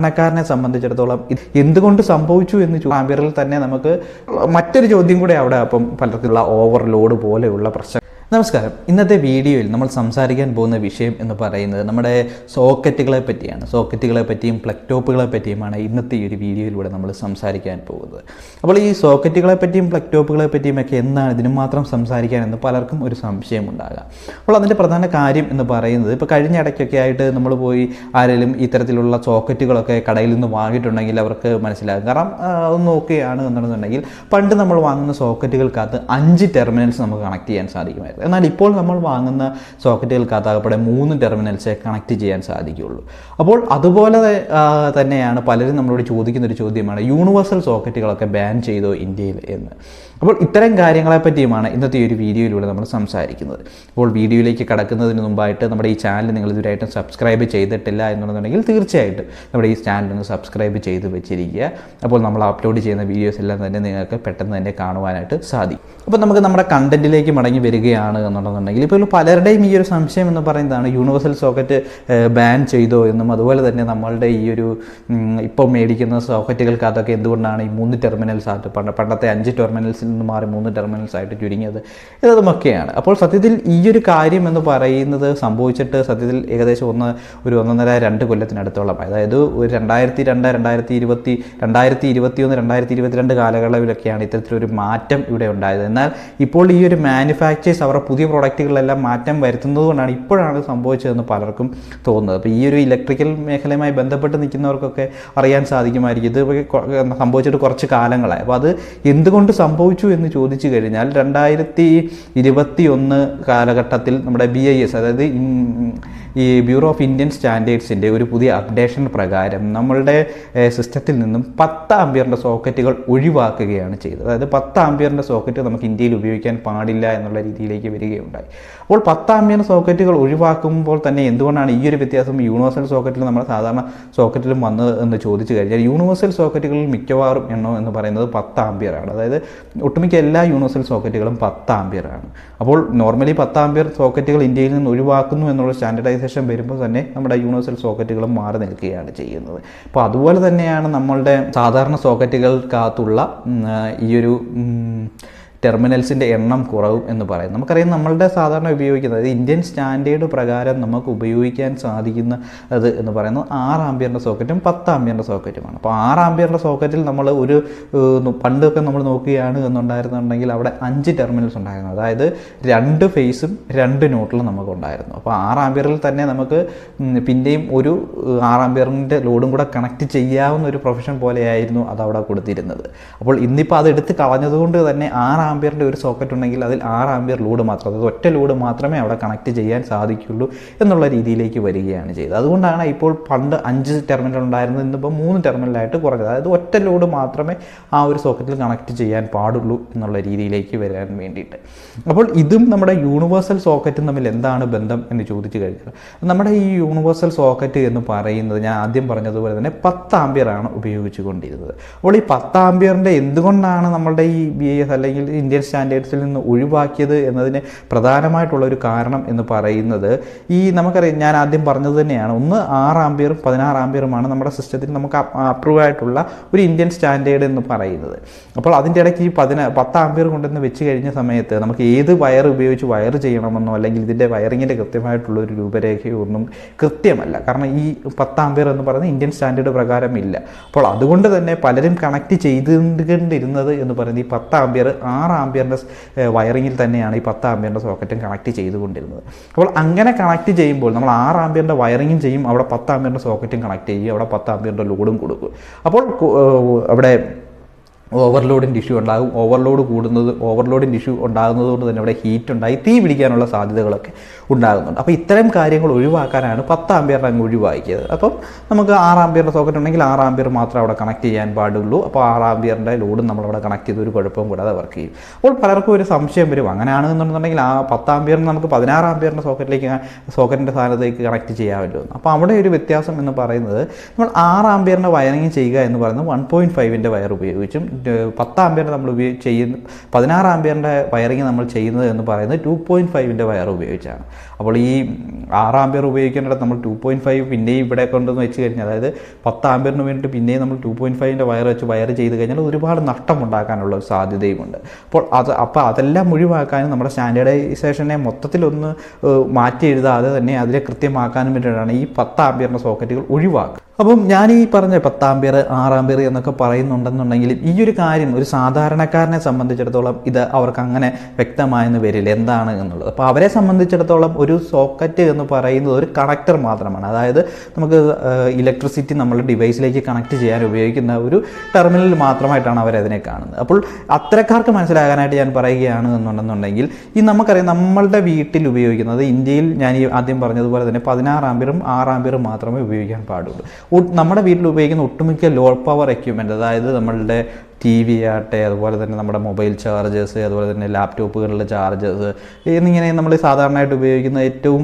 സാധാരണക്കാരനെ സംബന്ധിച്ചിടത്തോളം എന്തുകൊണ്ട് സംഭവിച്ചു എന്ന് ചോദിച്ചു തന്നെ നമുക്ക് മറ്റൊരു ചോദ്യം കൂടെ അവിടെ അപ്പം പലർക്കുള്ള ഓവർലോഡ് പോലെയുള്ള പ്രശ്നം നമസ്കാരം. ഇന്നത്തെ വീഡിയോയിൽ നമ്മൾ സംസാരിക്കാൻ പോകുന്ന വിഷയം എന്ന് പറയുന്നത് നമ്മുടെ സോക്കറ്റുകളെ പറ്റിയാണ്. സോക്കറ്റുകളെ പറ്റിയും പ്ലഗ് ടോപ്പുകളെ പറ്റിയുമാണ് ഇന്നത്തെ ഈ ഒരു വീഡിയോയിലൂടെ നമ്മൾ സംസാരിക്കാൻ പോകുന്നത്. അപ്പോൾ ഈ സോക്കറ്റുകളെ പറ്റിയും പ്ലഗ് ടോപ്പുകളെ പറ്റിയും ഒക്കെ എന്താണ്? ഇതിന് മാത്രം സംസാരിക്കാൻ എന്ന് പലർക്കും ഒരു സംശയം ഉണ്ടാകാം. അപ്പോൾ അതിന്റെ പ്രധാന കാര്യം എന്ന് പറയുന്നത് ഇപ്പോൾ കഴിഞ്ഞ ഇടയ്ക്കൊക്കെ ആയിട്ട് നമ്മൾ പോയി ആരെങ്കിലും ഇത്തരത്തിലുള്ള സോക്കറ്റുകളൊക്കെ കടയിൽ നിന്ന് വാങ്ങിയിട്ടുണ്ടെങ്കിൽ അവർക്ക് മനസ്സിലാകും. കാരണം ഒന്ന് നോക്കുകയാണ് എന്നുണ്ടെന്നുണ്ടെങ്കിൽ പണ്ട് നമ്മൾ വാങ്ങുന്ന സോക്കറ്റുകൾക്കകത്ത് അഞ്ച് ടെർമിനൽസ് നമുക്ക് കണക്ട് ചെയ്യാൻ സാധിക്കുമായിരുന്നു. എന്നാൽ ഇപ്പോൾ നമ്മൾ വാങ്ങുന്ന സോക്കറ്റുകൾ ആകപ്പെടെ മൂന്ന് ടെർമിനൽസേ കണക്ട് ചെയ്യാൻ സാധിക്കുകയുള്ളൂ. അപ്പോൾ അതുപോലെ തന്നെയാണ് പലരും നമ്മളോട് ചോദിക്കുന്ന ഒരു ചോദ്യമാണ് യൂണിവേഴ്സൽ സോക്കറ്റുകളൊക്കെ ബാൻ ചെയ്തോ ഇന്ത്യയിൽ എന്ന്. അപ്പോൾ ഇത്തരം കാര്യങ്ങളെ പറ്റിയുമാണ് ഇന്നത്തെ ഈ ഒരു വീഡിയോയിലൂടെ നമ്മൾ സംസാരിക്കുന്നത്. അപ്പോൾ വീഡിയോയിലേക്ക് കടക്കുന്നതിന് മുമ്പായിട്ട് നമ്മുടെ ഈ ചാനൽ നിങ്ങൾ ഇതുവരെയായിട്ടും സബ്സ്ക്രൈബ് ചെയ്തിട്ടില്ല എന്നുണ്ടെന്നുണ്ടെങ്കിൽ തീർച്ചയായിട്ടും നമ്മുടെ ഈ ചാനലൊന്ന് സബ്സ്ക്രൈബ് ചെയ്ത് വെച്ചിരിക്കുക. അപ്പോൾ നമ്മൾ അപ്ലോഡ് ചെയ്യുന്ന വീഡിയോസ് എല്ലാം തന്നെ നിങ്ങൾക്ക് പെട്ടെന്ന് തന്നെ കാണുവാനായിട്ട് സാധിക്കും. അപ്പോൾ നമുക്ക് നമ്മുടെ കണ്ടന്റിലേക്ക് മടങ്ങി വരികയാണ് എന്നുണ്ടെന്നുണ്ടെങ്കിൽ ഇപ്പോൾ പലരുടെയും ഈ ഒരു സംശയം എന്ന് പറയുന്നതാണ് യൂണിവേഴ്സൽ സോക്കറ്റ് ബാൻ ചെയ്തോ എന്നും അതുപോലെ തന്നെ നമ്മളുടെ ഈ ഒരു ഇപ്പോൾ മേടിക്കുന്ന സോക്കറ്റുകൾക്കകത്തൊക്കെ എന്തുകൊണ്ടാണ് ഈ മൂന്ന് ടെർമിനൽസ് ആയിട്ട് പണ്ട് പണ്ടത്തെ അഞ്ച് ടെർമിനൽസിൽ നിന്ന് മാറി മൂന്ന് ടെർമിനൽസ് ആയിട്ട് ചുരുങ്ങിയത്? ഇതുമൊക്കെയാണ് അപ്പോൾ സത്യത്തിൽ ഈ ഒരു കാര്യം എന്ന് പറയുന്നത് സംഭവിച്ചിട്ട് സത്യത്തിൽ ഏകദേശം ഒന്ന് ഒരു ഒന്നൊന്നര രണ്ട് കൊല്ലത്തിനടുത്തോളം അതായത് ഒരു രണ്ടായിരത്തി രണ്ട് രണ്ടായിരത്തി ഇരുപത്തി രണ്ടായിരത്തി ഇരുപത്തി ഒന്ന് രണ്ടായിരത്തി ഇരുപത്തിരണ്ട് കാലയളവിലൊക്കെയാണ് ഇത്തരത്തിലൊരു മാറ്റം ഇവിടെ ഉണ്ടായത്. എന്നാൽ ഇപ്പോൾ ഈ ഒരു മാനുഫാക്ചേഴ്സ് അവരുടെ പുതിയ പ്രോഡക്റ്റുകളിലെല്ലാം മാറ്റം വരുത്തുന്നത് കൊണ്ടാണ് ഇപ്പോഴാണ് സംഭവിച്ചതെന്ന് പലർക്കും തോന്നുന്നത്. അപ്പോൾ ഈ ഒരു ഇലക്ട്രിക്കൽ മേഖലയുമായി ബന്ധപ്പെട്ട് നിൽക്കുന്നവർക്കൊക്കെ അറിയാൻ സാധിക്കുമായിരിക്കും. ഇത് സംഭവിച്ചിട്ട് കുറച്ച് കാലങ്ങളായി. അപ്പോൾ അത് എന്തുകൊണ്ട് സംഭവിച്ചു എന്ന് ചോദിച്ചു കഴിഞ്ഞാൽ രണ്ടായിരത്തി ഇരുപത്തി ഒന്ന് കാലഘട്ടത്തിൽ നമ്മുടെ ബി ഐ എസ് അതായത് ഈ ബ്യൂറോ ഓഫ് ഇന്ത്യൻ സ്റ്റാൻഡേർഡ്സിന്റെ ഒരു പുതിയ അപ്ഡേഷൻ പ്രകാരം നമ്മളുടെ സിസ്റ്റത്തിൽ നിന്നും പത്ത് ആംബിയറിന്റെ സോക്കറ്റുകൾ ഒഴിവാക്കുകയാണ് ചെയ്തത്. അതായത് പത്ത് ആംബിയറിന്റെ സോക്കറ്റ് നമുക്ക് ഇന്ത്യയിൽ ഉപയോഗിക്കാൻ പാടില്ല എന്നുള്ള രീതിയിലേക്ക് വരികയുണ്ടായി. അപ്പോൾ പത്ത് ആംബിയർ സോക്കറ്റുകൾ ഒഴിവാക്കുമ്പോൾ തന്നെ എന്തുകൊണ്ടാണ് ഈ ഒരു വ്യത്യാസം യൂണിവേഴ്സൽ സോക്കറ്റിൽ നമ്മുടെ സാധാരണ സോക്കറ്റിലും വന്നത് എന്ന് ചോദിച്ചു കഴിഞ്ഞാൽ യൂണിവേഴ്സൽ സോക്കറ്റുകളിൽ മിക്കവാറും എണ്ണം എന്ന് പറയുന്നത് പത്ത് ആണ് അതായത് ഒട്ടുമിക്ക എല്ലാ യൂണിവേഴ്സൽ സോക്കറ്റുകളും പത്ത് ആണ് അപ്പോൾ നോർമലി പത്ത് ആംബിയർ സോക്കറ്റുകൾ ഇന്ത്യയിൽ നിന്ന് ഒഴിവാക്കുന്നു എന്നുള്ള സ്റ്റാൻഡർഡൈസേഷൻ വരുമ്പോൾ തന്നെ നമ്മുടെ യൂണിവേഴ്സൽ സോക്കറ്റുകളും മാറി നിൽക്കുകയാണ് ചെയ്യുന്നത്. അപ്പോൾ അതുപോലെ തന്നെയാണ് നമ്മളുടെ സാധാരണ സോക്കറ്റുകൾക്കകത്തുള്ള ഈ ഒരു ടെർമിനൽസിന്റെ എണ്ണം കുറവും എന്ന് പറയും നമുക്കറിയാം നമ്മളുടെ സാധാരണ ഉപയോഗിക്കുന്നത് ഇന്ത്യൻ സ്റ്റാൻഡേർഡ് പ്രകാരം നമുക്ക് ഉപയോഗിക്കാൻ സാധിക്കുന്ന അത് എന്ന് പറയുന്നത് ആറ് ആംബിയറിന്റെ സോക്കറ്റും പത്ത് ആംബിയറിന്റെ സോക്കറ്റുമാണ്. അപ്പോൾ ആറ് ആംബിയറിന്റെ സോക്കറ്റിൽ നമ്മൾ ഒരു പണ്ടൊക്കെ നമ്മൾ നോക്കുകയാണ് എന്നുണ്ടായിരുന്നുണ്ടെങ്കിൽ അവിടെ അഞ്ച് ടെർമിനൽസ് ഉണ്ടായിരുന്നു. അതായത് രണ്ട് ഫേസും രണ്ട് നോട്ടിലും നമുക്ക് ഉണ്ടായിരുന്നു. അപ്പോൾ ആറ് ആംബിയറിൽ തന്നെ നമുക്ക് പിന്നെയും ഒരു ആറ് ആംബിയറിന്റെ ലോഡും കൂടെ കണക്ട് ചെയ്യാവുന്ന ഒരു പ്രൊഫഷൻ പോലെയായിരുന്നു അത് അവിടെ കൊടുത്തിരുന്നത്. അപ്പോൾ ഇന്നിപ്പോൾ അത് എടുത്ത് കളഞ്ഞതുകൊണ്ട് തന്നെ ആറ് ആംബിയറിന്റെ ഒരു സോക്കറ്റ് ഉണ്ടെങ്കിൽ അതിൽ ആറ് ആംബിയർ ലൂഡ് മാത്രം അതായത് ഒറ്റ ലൂഡ് മാത്രമേ അവിടെ കണക്ട് ചെയ്യാൻ സാധിക്കുള്ളൂ എന്നുള്ള രീതിയിലേക്ക് വരികയാണ് ചെയ്തത്. അതുകൊണ്ടാണ് ഇപ്പോൾ പണ്ട് അഞ്ച് ടെർമിനൽ ഉണ്ടായിരുന്നത് ഇന്നിപ്പോൾ മൂന്ന് ടെർമിനലായിട്ട് കുറഞ്ഞത്. അതായത് ഒറ്റ ലൂഡ് മാത്രമേ ആ ഒരു സോക്കറ്റിൽ കണക്ട് ചെയ്യാൻ പാടുള്ളൂ എന്നുള്ള രീതിയിലേക്ക് വരാൻ വേണ്ടിയിട്ട്. അപ്പോൾ ഇതും നമ്മുടെ യൂണിവേഴ്സൽ സോക്കറ്റും തമ്മിൽ എന്താണ് ബന്ധം എന്ന് ചോദിച്ചു കഴിഞ്ഞാൽ നമ്മുടെ ഈ യൂണിവേഴ്സൽ സോക്കറ്റ് എന്ന് പറയുന്നത് ഞാൻ ആദ്യം പറഞ്ഞതുപോലെ തന്നെ പത്ത് ആംബിയറാണ് ഉപയോഗിച്ചു കൊണ്ടിരുന്നത്. അപ്പോൾ ഈ പത്ത് ആംബിയറിന്റെ എന്തുകൊണ്ടാണ് നമ്മളുടെ ഈ ബി എസ് അല്ലെങ്കിൽ ഇന്ത്യൻ സ്റ്റാൻഡേർഡ്സിൽ നിന്ന് ഒഴിവാക്കിയത് എന്നതിന് പ്രധാനമായിട്ടുള്ള ഒരു കാരണം എന്ന് പറയുന്നത് ഈ നമുക്കറിയാം ഞാൻ ആദ്യം പറഞ്ഞത് തന്നെയാണ്. ഒന്ന് ആറ് ആംബിയറും പതിനാറ് ആംബിയറുമാണ് നമ്മുടെ സിസ്റ്റത്തിൽ നമുക്ക് അപ്രൂവ് ആയിട്ടുള്ള ഒരു ഇന്ത്യൻ സ്റ്റാൻഡേർഡ് എന്ന് പറയുന്നത്. അപ്പോൾ അതിന്റെ ഇടയ്ക്ക് ഈ പതിന പത്ത് ആംബിയർ കൊണ്ടുവന്ന് വെച്ച് കഴിഞ്ഞ സമയത്ത് നമുക്ക് ഏത് വയർ ഉപയോഗിച്ച് വയർ ചെയ്യണമെന്നോ അല്ലെങ്കിൽ ഇതിന്റെ വയറിങ്ങിന്റെ കൃത്യമായിട്ടുള്ള ഒരു രൂപരേഖയോ ഒന്നും കൃത്യമല്ല. കാരണം ഈ പത്ത് ആംബിയർ എന്ന് പറയുന്നത് ഇന്ത്യൻ സ്റ്റാൻഡേർഡ് പ്രകാരം ഇല്ല. അപ്പോൾ അതുകൊണ്ട് തന്നെ പലരും കണക്ട് ചെയ്തുകൊണ്ടിരുന്നത് എന്ന് പറയുന്നത് ഈ പത്ത് ആംബിയർ ആറ് ആംബിയറിന്റെ വയറിങ്ങിൽ തന്നെയാണ് ഈ പത്ത് ആംബിയറിന്റെ സോക്കറ്റും കണക്ട് ചെയ്തുകൊണ്ടിരുന്നത്. അപ്പോൾ അങ്ങനെ കണക്ട് ചെയ്യുമ്പോൾ നമ്മൾ ആറ് ആംബിയറിന്റെ വയറിങ്ങും ചെയ്യും അവിടെ പത്ത് ആംബിയറിന്റെ സോക്കറ്റും കണക്ട് ചെയ്യും അവിടെ പത്ത് ആംബിയറിന്റെ ലോഡും കൊടുക്കും. അപ്പോൾ അവിടെ ഓവർലോഡിന്റെ ഇഷ്യൂ ഉണ്ടാകും. ഓവർലോഡ് കൂടുന്നത് ഓവർലോഡിന്റെ ഇഷ്യൂ ഉണ്ടാകുന്നത് കൊണ്ട് തന്നെ അവിടെ ഹീറ്റ് ഉണ്ടായി തീ പിടിക്കാനുള്ള സാധ്യതകളൊക്കെ ഉണ്ടാകുന്നുണ്ട്. അപ്പോൾ ഇത്തരം കാര്യങ്ങൾ ഒഴിവാക്കാനാണ് പത്ത് ആംബിയറിനെ അങ്ങ് ഒഴിവാക്കിയത്. അപ്പം നമുക്ക് ആറ് ആംബിയറിന്റെ സോക്കറ്റ് ഉണ്ടെങ്കിൽ ആറ് ആംബിയർ മാത്രമേ അവിടെ കണക്ട് ചെയ്യാൻ പാടുള്ളൂ. അപ്പോൾ ആറ് ആംബിയറിന്റെ ലോഡും നമ്മളവിടെ കണക്ട് ചെയ്ത് ഒരു കുഴപ്പവും കൂടാതെ വർക്ക് ചെയ്യും. അപ്പോൾ പലർക്കും ഒരു സംശയം വരും. അങ്ങനെയാണെന്നുണ്ടെങ്കിൽ ആ പത്ത് ആംബിയറിന് നമുക്ക് പതിനാറ് ആംബിയറിന്റെ സോക്കറ്റിലേക്ക് സോക്കറ്റിന്റെ സ്ഥാനത്തേക്ക് കണക്ട് ചെയ്യാമല്ലോ. അപ്പോൾ അവിടെ ഒരു വ്യത്യാസം എന്ന് പറയുന്നത് നമ്മൾ ആറ് ആംബിയറിന്റെ വയറിങ് ചെയ്യുക എന്ന് പറയുന്നത് വൺ പോയിന്റ് ഫൈവിന്റെ വയർ ഉപയോഗിച്ചും പത്ത് ആംബിയറിന്റെ നമ്മൾ ഉപയോഗി ചെയ്യുന്ന പതിനാറ് ആംബിയറിന്റെ വയറിങ് നമ്മൾ ചെയ്യുന്നത് എന്ന് പറയുന്നത് ടു പോയിന്റ് ഫൈവിന്റെ വയർ ഉപയോഗിച്ചാണ്. അപ്പോൾ ഈ ആറ് ആംബിയർ ഉപയോഗിക്കേണ്ടിടത്ത് നമ്മൾ ടു പോയിന്റ് ഫൈവ് പിന്നെയും ഇവിടെ കൊണ്ടുവന്ന് വെച്ച് കഴിഞ്ഞാൽ അതായത് പത്ത് ആംബിയറിന് വേണ്ടിയിട്ട് പിന്നെയും നമ്മൾ ടു പോയിന്റ് ഫൈവിന്റെ വയർ വെച്ച് വയർ ചെയ്ത് കഴിഞ്ഞാൽ ഒരുപാട് നഷ്ടം ഉണ്ടാക്കാനുള്ള സാധ്യതയുമുണ്ട്. അപ്പോൾ അത് അപ്പോൾ അതെല്ലാം ഒഴിവാക്കാനും നമ്മുടെ സ്റ്റാൻഡേർഡൈസേഷനെ മൊത്തത്തിലൊന്ന് മാറ്റി എഴുതാതെ തന്നെ അതിനെ കൃത്യമാക്കാനും വേണ്ടിയിട്ടാണ് ഈ പത്ത് ആംബിയറിന്റെ സോക്കറ്റുകൾ ഒഴിവാക്കുക. അപ്പം ഞാൻ ഈ പറഞ്ഞ പത്താം പേർ ആറാം പേർ എന്നൊക്കെ പറയുന്നുണ്ടെന്നുണ്ടെങ്കിലും ഈ ഒരു കാര്യം ഒരു സാധാരണക്കാരനെ സംബന്ധിച്ചിടത്തോളം ഇത് അവർക്ക് അങ്ങനെ വ്യക്തമായെന്ന് വരില്ല. എന്താണ് എന്നുള്ളത്? അപ്പോൾ അവരെ സംബന്ധിച്ചിടത്തോളം ഒരു സോക്കറ്റ് എന്ന് പറയുന്നത് ഒരു കണക്ടർ മാത്രമാണ്. അതായത് നമുക്ക് ഇലക്ട്രിസിറ്റി നമ്മുടെ ഡിവൈസിലേക്ക് കണക്ട് ചെയ്യാൻ ഉപയോഗിക്കുന്ന ഒരു ടെർമിനൽ മാത്രമായിട്ടാണ് അവരതിനെ കാണുന്നത്. അപ്പോൾ അത്തരക്കാർക്ക് മനസ്സിലാകാനായിട്ട് ഞാൻ പറയുകയാണ് എന്നുണ്ടെന്നുണ്ടെങ്കിൽ ഈ നമുക്കറിയാം നമ്മളുടെ വീട്ടിൽ ഉപയോഗിക്കുന്നത് ഇന്ത്യയിൽ ഞാൻ ഈ ആദ്യം പറഞ്ഞതുപോലെ തന്നെ പതിനാറാം പേരും ആറാം പേരും മാത്രമേ ഉപയോഗിക്കാൻ പാടുള്ളൂ. നമ്മുടെ വീട്ടിൽ ഉപയോഗിക്കുന്ന ഒട്ടുമിക്ക ലോ പവർ എക്യുപ്മെന്റ് അതായത് നമ്മളുടെ ടി വി ആട്ടെ അതുപോലെ തന്നെ നമ്മുടെ മൊബൈൽ ചാർജേഴ്സ് അതുപോലെ തന്നെ ലാപ്ടോപ്പുകളിലെ ചാർജേഴ്സ് എന്നിങ്ങനെ നമ്മൾ സാധാരണയായിട്ട് ഉപയോഗിക്കുന്ന ഏറ്റവും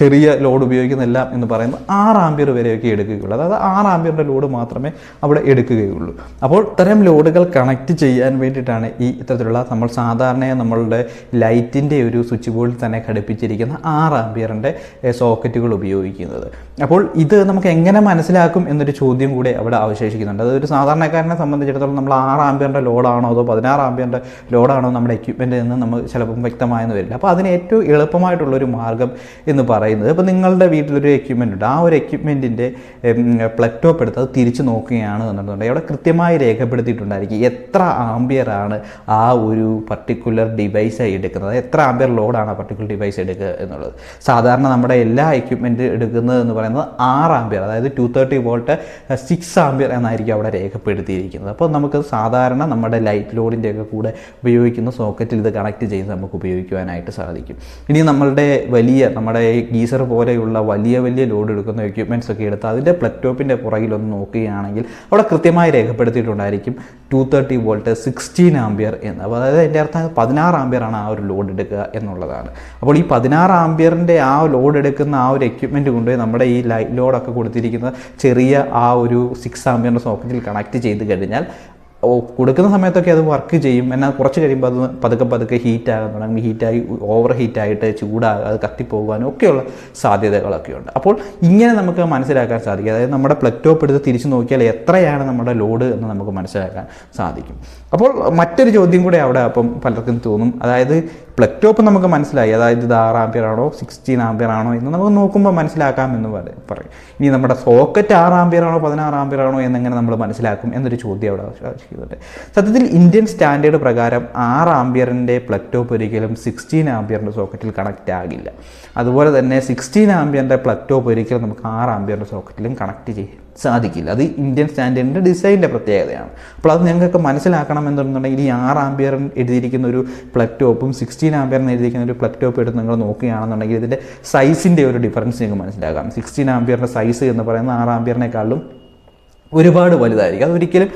ചെറിയ ലോഡ് ഉപയോഗിക്കുന്ന എല്ലാം എന്ന് പറയുന്നത് ആറ് ആംബിയർ വരെയൊക്കെ എടുക്കുകയുള്ളൂ. അതായത് ആറ് ആംബിയറിന്റെ ലോഡ് മാത്രമേ അവിടെ എടുക്കുകയുള്ളൂ. അപ്പോൾ ഇത്തരം ലോഡുകൾ കണക്ട് ചെയ്യാൻ വേണ്ടിയിട്ടാണ് ഈ ഇത്തരത്തിലുള്ള നമ്മൾ സാധാരണയായി നമ്മളുടെ ലൈറ്റിന്റെ ഒരു സ്വിച്ച് ബോർഡിൽ തന്നെ ഘടിപ്പിച്ചിരിക്കുന്ന ആറ് ആംബിയറിന്റെ സോക്കറ്റുകൾ ഉപയോഗിക്കുന്നത്. അപ്പോൾ ഇത് നമുക്ക് എങ്ങനെ മനസ്സിലാക്കും എന്നൊരു ചോദ്യം കൂടെ അവിടെ അവശേഷിക്കുന്നുണ്ട്. അതൊരു സാധാരണക്കാരനെ സംബന്ധിച്ചിടത്തോളം നമ്മൾ ആറ് ആംബിയറിന്റെ ലോഡാണോ അതോ പതിനാറ് ആംബിയറിന്റെ ലോഡാണോ നമ്മുടെ എക്യുപ്മെന്റ് എന്ന് നമ്മൾ ചിലപ്പം വ്യക്തമായെന്ന് വരില്ല. അപ്പോൾ അതിന് ഏറ്റവും എളുപ്പമായിട്ടുള്ളൊരു മാർഗം എന്ന് പറയുന്നത് ഇപ്പോൾ നിങ്ങളുടെ വീട്ടിലൊരു എക്യുപ്മെന്റ് ഉണ്ട്. ആ ഒരു എക്യുപ്മെന്റിന്റെ പ്ലഗ് ടോപ്പ് എടുത്ത് അത് തിരിച്ച് നോക്കുകയാണ് എന്നുണ്ടെന്നുണ്ടെങ്കിൽ അവിടെ കൃത്യമായി രേഖപ്പെടുത്തിയിട്ടുണ്ടായിരിക്കും എത്ര ആംബിയറാണ് ആ ഒരു പർട്ടിക്കുലർ ഡിവൈസായി എടുക്കുന്നത്. എത്ര ആംബിയർ ലോഡാണ് ആ പർട്ടിക്കുലർ ഡിവൈസ് എടുക്കുക എന്നുള്ളത്. സാധാരണ നമ്മുടെ എല്ലാ എക്യുപ്മെന്റ് എടുക്കുന്നത് എന്ന് പറയുന്നത് ആറ് ആംബിയർ അതായത് two thirty volt six ampere എന്നായിരിക്കും അവിടെ രേഖപ്പെടുത്തിയിരിക്കുന്നത്. അപ്പോൾ നമുക്ക് സാധാരണ നമ്മുടെ ലൈറ്റ് ലോഡിന്റെ ഒക്കെ കൂടെ ഉപയോഗിക്കുന്ന സോക്കറ്റിൽ ഇത് കണക്ട് ചെയ്ത് നമുക്ക് ഉപയോഗിക്കുവാനായിട്ട് സാധിക്കും. ഇനി നമ്മളുടെ വലിയ നമ്മുടെ ഗീസർ പോലെയുള്ള വലിയ വലിയ ലോഡ് എടുക്കുന്ന എക്യുപ്മെന്റ്സ് ഒക്കെ എടുത്ത് അതിന്റെ പ്ലറ്റോപ്പിന്റെ പുറകിലൊന്ന് നോക്കുകയാണെങ്കിൽ അവിടെ കൃത്യമായി രേഖപ്പെടുത്തിയിട്ടുണ്ടായിരിക്കും two thirty volt sixteen ampere എന്ന്. അതായത് എന്റെ അർത്ഥം പതിനാറ് ആണ് ആ ഒരു ലോഡ് എടുക്കുക എന്നുള്ളതാണ്. അപ്പോൾ ഈ പതിനാറ് ആംബിയറിന്റെ ആ ലോഡ് എടുക്കുന്ന ആ ഒരു എക്യുപ്മെന്റ് കൊണ്ടുപോയി നമ്മുടെ ഈ ലൈറ്റ് ലോഡൊക്കെ കൊടുത്തിരിക്കുന്ന ചെറിയ ആ ഒരു സിക്സ് ആംബിയറിന്റെ സോക്കറ്റിൽ കണക്ട് ചെയ്ത് കഴിഞ്ഞാൽ കൊടുക്കുന്ന സമയത്തൊക്കെ അത് വർക്ക് ചെയ്യും. എന്നാൽ കുറച്ച് കഴിയുമ്പോൾ അത് പതുക്കെ പതുക്കെ ഹീറ്റ് ആകാൻ തുടങ്ങി. ഹീറ്റായി ഓവർ ഹീറ്റായിട്ട് ചൂടാകുക അത് കത്തിപ്പോകാനും ഒക്കെയുള്ള സാധ്യതകളൊക്കെ ഉണ്ട്. അപ്പോൾ ഇങ്ങനെ നമുക്ക് മനസ്സിലാക്കാൻ സാധിക്കും. അതായത് നമ്മുടെ പ്ലഗ് ടോപ്പ് എടുത്ത് തിരിച്ച് നോക്കിയാൽ എത്രയാണ് നമ്മുടെ ലോഡ് എന്ന് നമുക്ക് മനസ്സിലാക്കാൻ സാധിക്കും. അപ്പോൾ മറ്റൊരു ചോദ്യം കൂടെ അവിടെ അപ്പം പലർക്കും തോന്നും. അതായത് പ്ലഗ് ടോപ്പ് നമുക്ക് മനസ്സിലായി. അതായത് ഇത് ആറ് ആംപിയർ ആണോ സിക്സ്റ്റീൻ ആംപിയർ ആണോ എന്ന് നമുക്ക് നോക്കുമ്പോൾ മനസ്സിലാക്കാം എന്ന് പറ- പറയും. ഇനി നമ്മുടെ സോക്കറ്റ് ആറ് ആംപിയർ ആണോ പതിനാറ് ആംപിയർ ആണോ എന്നെങ്ങനെ നമ്മൾ മനസ്സിലാക്കും എന്നൊരു ചോദ്യം അവിടെ അവശേഷിക്കുന്നുണ്ട്. സത്യത്തിൽ ഇന്ത്യൻ സ്റ്റാൻഡേർഡ് പ്രകാരം ആറ് ആംപിയറിന്റെ പ്ലഗ് ടോപ്പ് ഒരിക്കലും സിക്സ്റ്റീൻ ആംപിയറിന്റെ സോക്കറ്റിൽ കണക്റ്റ് ആകില്ല. അതുപോലെ തന്നെ സിക്സ്റ്റീൻ ആംപിയറിന്റെ പ്ലഗ് ടോപ്പ് ഒരിക്കലും നമുക്ക് ആറ് ആംപിയറിന്റെ സോക്കറ്റിലും കണക്ട് ചെയ്യാൻ സാധിക്കില്ല. അത് ഇന്ത്യൻ സ്റ്റാൻഡേർഡിന്റെ ഡിസൈനിന്റെ പ്രത്യേകതയാണ്. അപ്പോൾ അത് ഞങ്ങൾക്ക് മനസ്സിലാക്കണം എന്നുണ്ടെന്നുണ്ടെങ്കിൽ ഈ ആറ് ആംബിയർ എഴുതിയിരിക്കുന്ന ഒരു പ്ലഗ് ടോപ്പും സിക്സ്റ്റീൻ ആംബിയർ എഴുതിയിരിക്കുന്ന ഒരു പ്ലഗ് ടോപ്പ് എടുത്ത് നിങ്ങൾ നോക്കുകയാണെന്നുണ്ടെങ്കിൽ ഇതിന്റെ സൈസിന്റെ ഒരു ഡിഫറൻസ് നിങ്ങൾക്ക് മനസ്സിലാക്കാം. സിക്സ്റ്റീൻ ആംബിയറിന്റെ സൈസ് എന്ന് പറയുന്നത് ആറ് ആംബിയറിനേക്കാളും ഒരുപാട് വലുതായിരിക്കും. അതൊരിക്കലും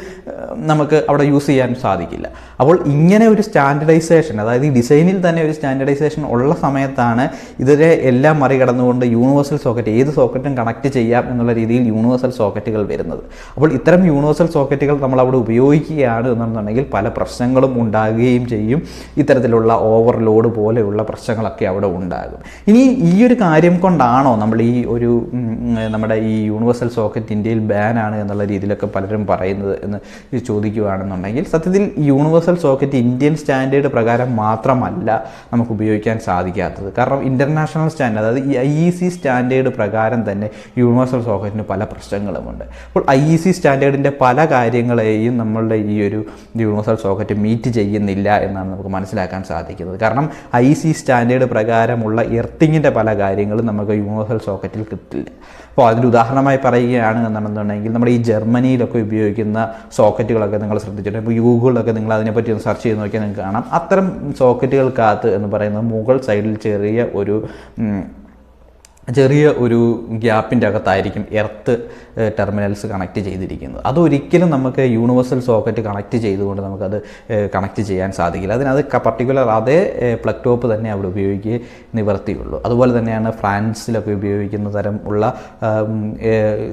നമുക്ക് അവിടെ യൂസ് ചെയ്യാൻ സാധിക്കില്ല. അപ്പോൾ ഇങ്ങനെ ഒരു സ്റ്റാൻഡർഡൈസേഷൻ അതായത് ഈ ഡിസൈനിൽ തന്നെ ഒരു സ്റ്റാൻഡർഡൈസേഷൻ ഉള്ള സമയത്താണ് ഇതിനെ എല്ലാം മറികടന്നുകൊണ്ട് യൂണിവേഴ്സൽ സോക്കറ്റ് ഏത് സോക്കറ്റും കണക്ട് ചെയ്യാം എന്നുള്ള രീതിയിൽ യൂണിവേഴ്സൽ സോക്കറ്റുകൾ വരുന്നത്. അപ്പോൾ ഇത്തരം യൂണിവേഴ്സൽ സോക്കറ്റുകൾ നമ്മൾ അവിടെ ഉപയോഗിക്കുകയാണ് എന്നുണ്ടെങ്കിൽ പല പ്രശ്നങ്ങളും ഉണ്ടാകുകയും ചെയ്യും. ഇത്തരത്തിലുള്ള ഓവർലോഡ് പോലെയുള്ള പ്രശ്നങ്ങളൊക്കെ അവിടെ ഉണ്ടാകും. ഇനി ഈ ഒരു കാര്യം കൊണ്ടാണോ നമ്മൾ ഈ ഒരു നമ്മുടെ ഈ യൂണിവേഴ്സൽ സോക്കറ്റ് ഇന്ത്യയിൽ ബാൻ ആണ് എന്നുള്ള രീതിയിലൊക്കെ പലരും പറയുന്നത് എന്ന് ചോദിക്കുകയാണെന്നുണ്ടെങ്കിൽ സത്യത്തിൽ യൂണിവേഴ്സൽ സോക്കറ്റ് ഇന്ത്യൻ സ്റ്റാൻഡേർഡ് പ്രകാരം മാത്രമല്ല നമുക്ക് ഉപയോഗിക്കാൻ സാധിക്കാത്തത്. കാരണം ഇന്റർനാഷണൽ സ്റ്റാൻഡേർഡ് അതായത് ഐ ഇ സി സ്റ്റാൻഡേർഡ് പ്രകാരം തന്നെ യൂണിവേഴ്സൽ സോക്കറ്റിന് പല പ്രശ്നങ്ങളുമുണ്ട്. അപ്പോൾ ഐ ഇ സി സ്റ്റാൻഡേർഡിന്റെ പല കാര്യങ്ങളെയും നമ്മളുടെ ഈ ഒരു യൂണിവേഴ്സൽ സോക്കറ്റ് മീറ്റ് ചെയ്യുന്നില്ല എന്നാണ് നമുക്ക് മനസ്സിലാക്കാൻ സാധിക്കുന്നത്. കാരണം ഐ സി സ്റ്റാൻഡേർഡ് പ്രകാരമുള്ള എർത്തിങ്ങിന്റെ പല കാര്യങ്ങളും നമുക്ക് യൂണിവേഴ്സൽ സോക്കറ്റിൽ കിട്ടില്ല. അപ്പോൾ അതിന്റെ ഉദാഹരണമായി പറയുകയാണ് എന്നുണ്ടെന്നുണ്ടെങ്കിൽ നമ്മുടെ ഈ ജർമ്മനിയിലൊക്കെ ഉപയോഗിക്കുന്ന സോക്കറ്റുകളൊക്കെ നിങ്ങൾ ശ്രദ്ധിച്ചിട്ടുണ്ട്. ഇപ്പോൾ ഗൂഗിളിലൊക്കെ നിങ്ങൾ അതിനെപ്പറ്റി ഒന്ന് സെർച്ച് ചെയ്ത് നോക്കിയാൽ നിങ്ങൾക്ക് കാണാം. അത്തരം സോക്കറ്റുകൾക്കകത്ത് എന്ന് പറയുന്നത് മുകൾ സൈഡിൽ ചെറിയ ഒരു ചെറിയ ഒരു ഗ്യാപ്പിന്റെ അകത്തായിരിക്കും എർത്ത് ടെർമിനൽസ് കണക്ട് ചെയ്തിരിക്കുന്നത്. അതൊരിക്കലും നമുക്ക് യൂണിവേഴ്സൽ സോക്കറ്റ് കണക്ട് ചെയ്തുകൊണ്ട് നമുക്കത് കണക്ട് ചെയ്യാൻ സാധിക്കില്ല. അതിനത് പർട്ടിക്കുലർ അതേ പ്ലഗ് ടോപ്പ് തന്നെ അവിടെ ഉപയോഗിക്കുക നിവർത്തിയുള്ളൂ. അതുപോലെ തന്നെയാണ് ഫ്രാൻസിലൊക്കെ ഉപയോഗിക്കുന്ന തരം ഉള്ള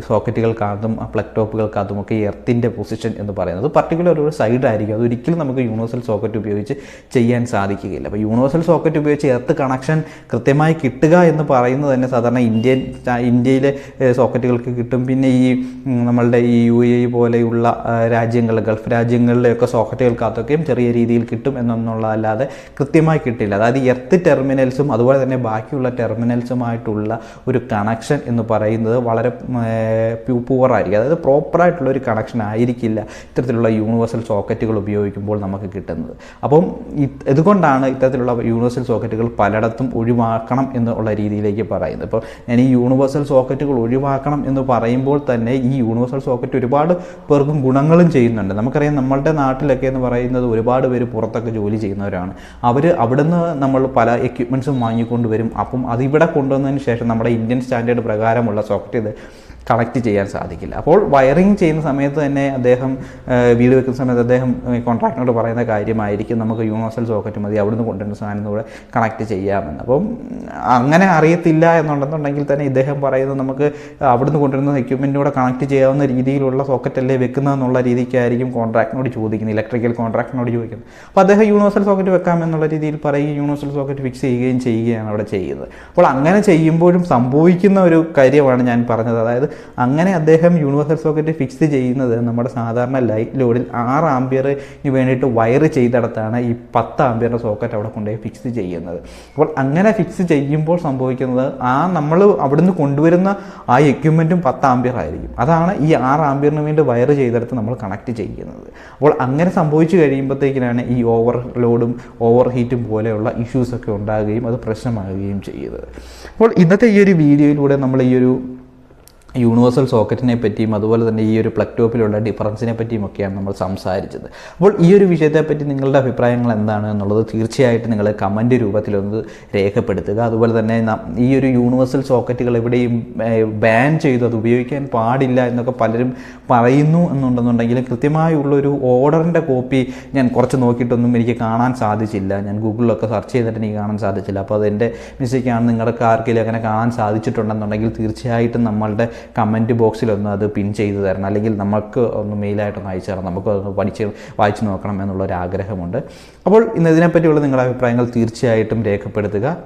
സോക്കറ്റുകൾക്കകത്തും പ്ലഗ് ഈ എർത്തിന്റെ പൊസിഷൻ എന്ന് പറയുന്നത് പർട്ടിക്കുലർ ഒരു സൈഡ് ആയിരിക്കും. അതൊരിക്കലും നമുക്ക് യൂണിവേഴ്സൽ സോക്കറ്റ് ഉപയോഗിച്ച് ചെയ്യാൻ സാധിക്കുകയില്ല. അപ്പോൾ യൂണിവേഴ്സൽ സോക്കറ്റ് ഉപയോഗിച്ച് എർത്ത് കണക്ഷൻ കൃത്യമായി കിട്ടുക എന്ന് പറയുന്നത് തന്നെ സാധാരണ ഇന്ത്യൻ ഇന്ത്യയിലെ സോക്കറ്റുകൾക്ക് കിട്ടും. പിന്നെ ഈ നമ്മളുടെ ഈ യു എ പോലെയുള്ള രാജ്യങ്ങൾ ഗൾഫ് രാജ്യങ്ങളിലെയൊക്കെ സോക്കറ്റുകൾക്കകത്തൊക്കെയും ചെറിയ രീതിയിൽ കിട്ടും എന്നൊന്നുള്ളതല്ലാതെ കൃത്യമായി കിട്ടില്ല. അതായത് എർത്ത് ടെർമിനൽസും അതുപോലെ തന്നെ ബാക്കിയുള്ള ടെർമിനൽസുമായിട്ടുള്ള ഒരു കണക്ഷൻ എന്ന് പറയുന്നത് വളരെ പൂവറായിരിക്കും. അതായത് പ്രോപ്പറായിട്ടുള്ള ഒരു കണക്ഷൻ ആയിരിക്കില്ല ഇത്തരത്തിലുള്ള യൂണിവേഴ്സൽ സോക്കറ്റുകൾ ഉപയോഗിക്കുമ്പോൾ നമുക്ക് കിട്ടുന്നത്. അപ്പം ഇതുകൊണ്ടാണ് ഇത്തരത്തിലുള്ള യൂണിവേഴ്സൽ സോക്കറ്റുകൾ പലയിടത്തും ഒഴിവാക്കണം എന്നുള്ള രീതിയിലേക്ക് പറയുന്നത്. ഇപ്പോൾ ഞാൻ ഈ യൂണിവേഴ്സൽ സോക്കറ്റുകൾ ഒഴിവാക്കണം എന്ന് പറയുമ്പോൾ തന്നെ ഈ യൂണിവേഴ്സൽ സോക്കറ്റ് ഒരുപാട് പേർക്കും ഗുണങ്ങളും ചെയ്യുന്നുണ്ട്. നമുക്കറിയാം നമ്മളുടെ നാട്ടിലൊക്കെ എന്ന് പറയുന്നത് ഒരുപാട് പേര് പുറത്തൊക്കെ ജോലി ചെയ്യുന്നവരാണ്. അവർ അവിടുന്ന് നമ്മൾ പല എക്യുപ്മെന്റ്സും വാങ്ങിക്കൊണ്ട് വരും. അപ്പം അതിവിടെ കൊണ്ടുവന്നതിന് ശേഷം നമ്മുടെ ഇന്ത്യൻ സ്റ്റാൻഡേർഡ് പ്രകാരമുള്ള സോക്കറ്റ് ഇത് കണക്ട് ചെയ്യാൻ സാധിക്കില്ല. അപ്പോൾ വയറിങ് ചെയ്യുന്ന സമയത്ത് തന്നെ അദ്ദേഹം വീട് വെക്കുന്ന സമയത്ത് അദ്ദേഹം കോൺട്രാക്ടറോട് പറയുന്ന കാര്യമായിരിക്കും നമുക്ക് യൂണിവേഴ്സൽ സോക്കറ്റ് മതി അവിടുന്ന് കൊണ്ടുവരുന്ന സാധനം കൂടെ കണക്ട് ചെയ്യാമെന്ന്. അപ്പം അങ്ങനെ അറിയത്തില്ല എന്നുണ്ടെന്നുണ്ടെങ്കിൽ തന്നെ ഇദ്ദേഹം പറയുന്നത് നമുക്ക് അവിടുന്ന് കൊണ്ടുവരുന്ന എക്യുപ്മെന്റിനൂടെ കണക്ട് ചെയ്യാവുന്ന രീതിയിലുള്ള സോക്കറ്റ് അല്ലേ വെക്കുന്നതെന്നുള്ള രീതിക്കായിരിക്കും കോൺട്രാക്ടിനോട് ചോദിക്കുന്നത് ഇലക്ട്രിക്കൽ കോൺട്രാക്ടിനോട് ചോദിക്കുന്നത്. അപ്പോൾ അദ്ദേഹം യൂണിവേഴ്സൽ സോക്കറ്റ് വെക്കാമെന്നുള്ള രീതിയിൽ പറയുകയും യൂണിവേഴ്സൽ സോക്കറ്റ് ഫിക്സ് ചെയ്യുകയും ചെയ്യുകയാണ് അവിടെ ചെയ്യുന്നത്. അപ്പോൾ അങ്ങനെ ചെയ്യുമ്പോഴും സംഭവിക്കുന്ന ഒരു കാര്യമാണ് ഞാൻ പറഞ്ഞത്. അതായത് അങ്ങനെ അദ്ദേഹം യൂണിവേഴ്സൽ സോക്കറ്റ് ഫിക്സ് ചെയ്യുന്നത് നമ്മുടെ സാധാരണ ലൈറ്റ് ലോഡിൽ ആറ് ആംബിയറിന് വേണ്ടിയിട്ട് വയർ ചെയ്തിടത്താണ് ഈ പത്ത് ആംബിയറിന്റെ സോക്കറ്റ് അവിടെ കൊണ്ടുപോയി ഫിക്സ് ചെയ്യുന്നത്. അപ്പോൾ അങ്ങനെ ഫിക്സ് ചെയ്യുമ്പോൾ സംഭവിക്കുന്നത് ആ നമ്മൾ അവിടുന്ന് കൊണ്ടുവരുന്ന ആ എക്യുപ്മെന്റും പത്ത് ആംബിയർ ആയിരിക്കും. അതാണ് ഈ ആറ് ആംബിയറിന് വേണ്ടി വയർ ചെയ്തെടുത്ത് നമ്മൾ കണക്ട് ചെയ്യുന്നത്. അപ്പോൾ അങ്ങനെ സംഭവിച്ചു കഴിയുമ്പോഴത്തേക്കിനാണ് ഈ ഓവർ ലോഡും ഓവർ ഹീറ്റും പോലെയുള്ള ഇഷ്യൂസൊക്കെ ഉണ്ടാകുകയും അത് പ്രശ്നമാകുകയും ചെയ്യുന്നത് അപ്പോൾ ഇന്നത്തെ ഈ ഒരു വീഡിയോയിലൂടെ നമ്മൾ ഈ ഒരു യൂണിവേഴ്സൽ സോക്കറ്റിനെ പറ്റിയും അതുപോലെ തന്നെ ഈ ഒരു പ്ലഗ് ടോപ്പിലുള്ള ഡിഫറൻസിനെ പറ്റിയും ഒക്കെയാണ് നമ്മൾ സംസാരിച്ചത്. അപ്പോൾ ഈ ഒരു വിഷയത്തെപ്പറ്റി നിങ്ങളുടെ അഭിപ്രായങ്ങൾ എന്താണ് എന്നുള്ളത് തീർച്ചയായിട്ടും നിങ്ങൾ കമന്റ് രൂപത്തിലൊന്ന് രേഖപ്പെടുത്തുക. അതുപോലെ തന്നെ ഈ ഒരു യൂണിവേഴ്സൽ സോക്കറ്റുകൾ എവിടെയും ബാൻ ചെയ്തു അത് ഉപയോഗിക്കാൻ പാടില്ല എന്നൊക്കെ പലരും പറയുന്നു എന്നുണ്ടെന്നുണ്ടെങ്കിൽ കൃത്യമായുള്ള ഒരു ഓർഡറിന്റെ കോപ്പി ഞാൻ കുറച്ച് നോക്കിയിട്ടൊന്നും എനിക്ക് കാണാൻ സാധിച്ചില്ല. ഞാൻ ഗൂഗിളിലൊക്കെ സെർച്ച് ചെയ്തിട്ട് എനിക്ക് കാണാൻ സാധിച്ചില്ല. അപ്പോൾ അതെന്റെ മിസ്റ്റേക്കാണ് നിങ്ങളുടെ ആർക്കെങ്കിലും അങ്ങനെ കാണാൻ സാധിച്ചിട്ടുണ്ടെന്നുണ്ടെങ്കിൽ തീർച്ചയായിട്ടും നമ്മളുടെ കമന്റ് ബോക്സിലൊന്ന് അത് പിൻ ചെയ്ത് തരണം. അല്ലെങ്കിൽ നമുക്ക് ഒന്ന് മെയിലായിട്ടൊന്ന് അയച്ചു തരണം. നമുക്ക് അതൊന്ന് പഠിച്ച് വായിച്ച് നോക്കണം എന്നുള്ള ഒരു ആഗ്രഹമുണ്ട്. അപ്പോൾ ഇന്ന് ഇതിനെപ്പറ്റിയുള്ള നിങ്ങളുടെ അഭിപ്രായങ്ങൾ തീർച്ചയായിട്ടും രേഖപ്പെടുത്തുക.